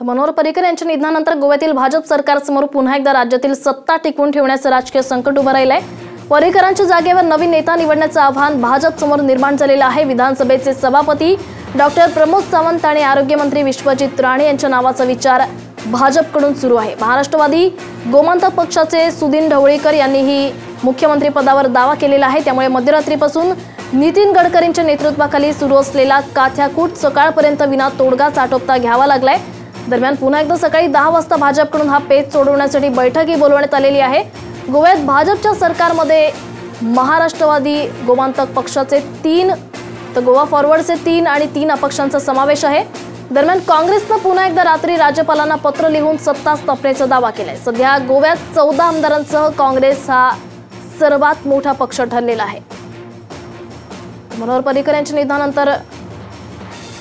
मनोहर पर्रिकर यांच्या निधनानंतर गोव्यातील भाजप सरकारसमोर पुन्हा एकदा राज्यातील सत्ता टिकवून ठेवण्याचं राजकीय संकट उभं राहिलंय. पर्रिकरांच्या जागेवर नवीन नेता निवडण्याचं आव्हान भाजप समोर निर्माण झालेलं आहे. विधानसभेचे सभापती डॉक्टर प्रमोद सावंत आणि आरोग्यमंत्री विश्वजित राणे यांच्या नावाचा विचार भाजपकडून सुरू आहे. महाराष्ट्रवादी गोमांतक पक्षाचे सुदीन ढवळीकर यांनीही मुख्यमंत्री पदावर दावा केलेला आहे. त्यामुळे मध्यरात्रीपासून नितीन गडकरींच्या नेतृत्वाखाली सुरू असलेला काथ्याकूट सकाळपर्यंत विना तोडगा चाटोपता घ्यावा लागलाय. दरम्यान पुन्हा एकदा सकाळी दहा वाजता भाजपकडून हा पेच सोडवण्यासाठी बैठकही बोलवण्यात आलेली आहे. गोव्यात भाजपच्या सरकारमध्ये महाराष्ट्रवादी गोमांतक पक्षाचे तीन तर गोवा फॉरवर्डचे तीन आणि तीन अपक्षांचा समावेश आहे. दरम्यान काँग्रेसनं पुन्हा एकदा रात्री राज्यपालांना पत्र लिहून सत्ता स्थापनेचा दावा केलाय. सध्या गोव्यात चौदा आमदारांसह काँग्रेस हा सर्वात मोठा पक्ष ठरलेला आहे. मनोहर पर्रिकर यांच्या निधनानंतर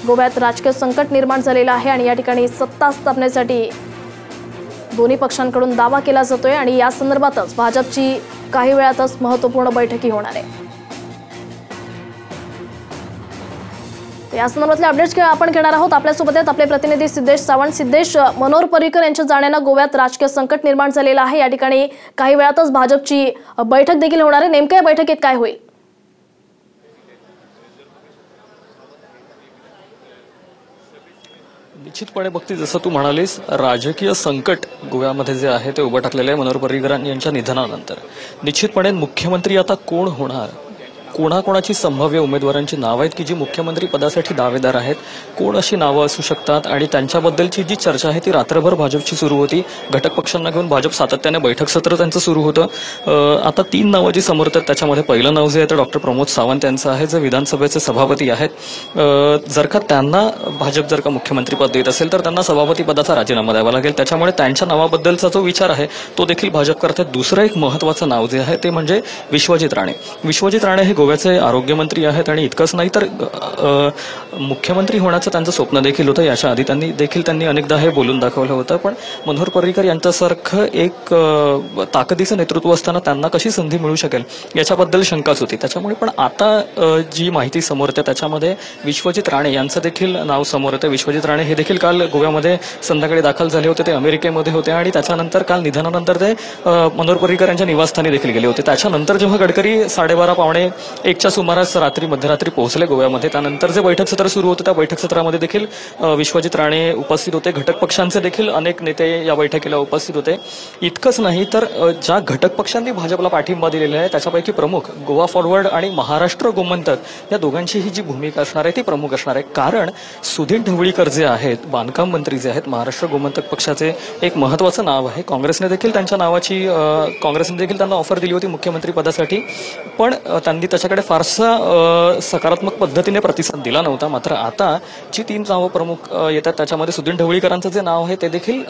गोव्यात राजकीय संकट निर्माण झालेलं आहे आणि या ठिकाणी सत्ता स्थापनेसाठी दोन्ही पक्षांकडून दावा केला जातोय आणि या संदर्भातच भाजपची काही वेळातच महत्त्वपूर्ण बैठकी होणार आहे. या संदर्भातले अपडेट्स आपण घेणार आहोत. आपल्यासोबत आहेत आपले प्रतिनिधी सिद्धेश सावंत. सिद्धेश मनोहर पर्रिकर यांच्या जाण्यानं गोव्यात राजकीय संकट निर्माण झालेलं आहे. या ठिकाणी काही वेळातच भाजपची बैठक देखील होणार आहे. नेमक्या बैठकीत काय होईल? निश्चितपणे बघती जसं तू म्हणालीस राजकीय संकट गोव्यामध्ये जे आहे ते उभं टाकलेलं आहे मनोहर पर्रिकर यांच्या निधनानंतर. निश्चितपणे मुख्यमंत्री आता कोण होणार? कोणाकोणाची संभाव्य उमेदवारांची नावं आहेत की जी मुख्यमंत्री पदासाठी दावेदार आहेत? कोण अशी नावं असू शकतात? आणि त्यांच्याबद्दलची जी चर्चा आहे ती रात्रभर भाजपची सुरू होती. घटक पक्षांना घेऊन भाजप सातत्याने बैठक सत्र त्यांचं सुरू होतं. आता तीन नावं जी समोर येतात त्याच्यामध्ये पहिलं नाव जे आहे तर डॉक्टर प्रमोद सावंत यांचं आहे जे विधानसभेचे सभापती आहेत. जर का त्यांना भाजप जर का मुख्यमंत्रीपद देत असेल तर त्यांना सभापती पदाचा राजीनामा द्यावा लागेल. त्याच्यामुळे त्यांच्या नावाबद्दलचा जो विचार आहे तो देखील भाजप करतात दुसरं एक महत्वाचं नाव जे आहे ते म्हणजे विश्वजित राणे. विश्वजित राणे हे गोव्याचे आरोग्यमंत्री आहेत आणि इतकंच नाही तर मुख्यमंत्री होण्याचं त्यांचं स्वप्न देखील होतं याच्या आधी त्यांनी देखील त्यांनी अनेकदा हे बोलून दाखवलं होतं. पण मनोहर पर्रिकर यांच्यासारखं एक ताकदीचं नेतृत्व असताना त्यांना कशी संधी मिळू शकेल याच्याबद्दल शंकाच होती. त्याच्यामुळे पण आता जी माहिती समोर येते त्याच्यामध्ये विश्वजित राणे यांचं देखील नाव समोर येतं. विश्वजित राणे हे देखील काल गोव्यामध्ये संध्याकाळी दाखल झाले होते ते अमेरिकेमध्ये होते आणि त्याच्यानंतर काल निधनानंतर ते मनोहर पर्रिकर यांच्या निवासस्थानी देखील गेले होते. त्याच्यानंतर जेव्हा गडकरी साडेबारा पावणे एकच्या सुमारास रात्री मध्यरात्री पोहोचले गोव्यामध्ये. त्यानंतर जे बैठक सत्र सुरू होतं त्या बैठक सत्रामध्ये देखील विश्वजित राणे उपस्थित होते. घटक पक्षांचे देखील अनेक नेते या बैठकीला उपस्थित होते. इतकंच नाही तर ज्या घटक पक्षांनी भाजपला पाठिंबा दिलेला आहे त्याच्यापैकी प्रमुख गोवा फॉरवर्ड आणि महाराष्ट्र गोमंतक या दोघांचीही जी भूमिका असणार आहे ती प्रमुख असणार आहे. कारण सुधीर ढवळीकर जे आहेत बांधकाम मंत्री जे आहेत महाराष्ट्र गोमंतक पक्षाचे एक महत्वाचं नाव आहे. काँग्रेसने देखील त्यांच्या नावाची काँग्रेसने देखील त्यांना ऑफर दिली होती मुख्यमंत्री पदासाठी. पण त्यांनी त्याच्या त्याच्याकडे फारसा सकारात्मक पद्धतीने प्रतिसाद दिला नव्हता. मात्र आता जी तीन नावं प्रमुख येतात त्याच्यामध्ये सुदीन ढवळीकरांचं जे नाव आहे ते देखील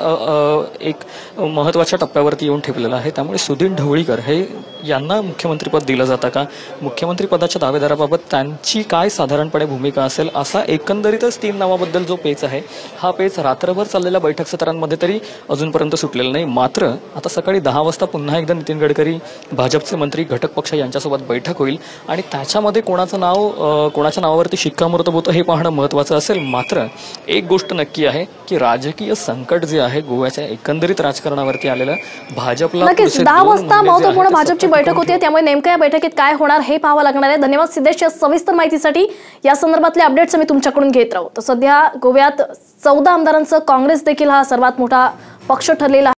एक महत्त्वाच्या टप्प्यावरती येऊन ठेपलेलं आहे. त्यामुळे सुदीन ढवळीकर हे यांना मुख्यमंत्रीपद दिलं जातं का? मुख्यमंत्री पदाच्या दावेदाराबाबत त्यांची काय साधारणपणे भूमिका असेल? असा एकंदरीतच तीन नावाबद्दल जो पेच आहे हा पेच रात्रभर चाललेल्या बैठक सत्रांमध्ये तरी अजूनपर्यंत सुटलेला नाही. मात्र आता सकाळी दहा वाजता पुन्हा एकदा नितीन गडकरी भाजपचे मंत्री घटक पक्ष यांच्यासोबत बैठक होईल आणि त्याच्यामध्ये कोणाचं नाव कोणाच्या नावावरती शिक्कामोर्तब होतं हे पाहणं महत्वाचं असेल. मात्र एक गोष्ट नक्की आहे की राजकीय संकट जे आहे गोव्याच्या एकंदरीत राजकारणावरती आलेलं भाजपला दहा वाजता महत्त्वपूर्ण भाजपची बैठक होती त्यामुळे नेमक्या या बैठकीत काय होणार हे पाहावं लागणार आहे. धन्यवाद सिद्धेश या सविस्तर माहितीसाठी. या संदर्भातले अपडेट्स मी तुमच्याकडून घेत राहू. तर सध्या गोव्यात चौदा आमदारांचं काँग्रेस देखील हा सर्वात मोठा पक्ष ठरलेला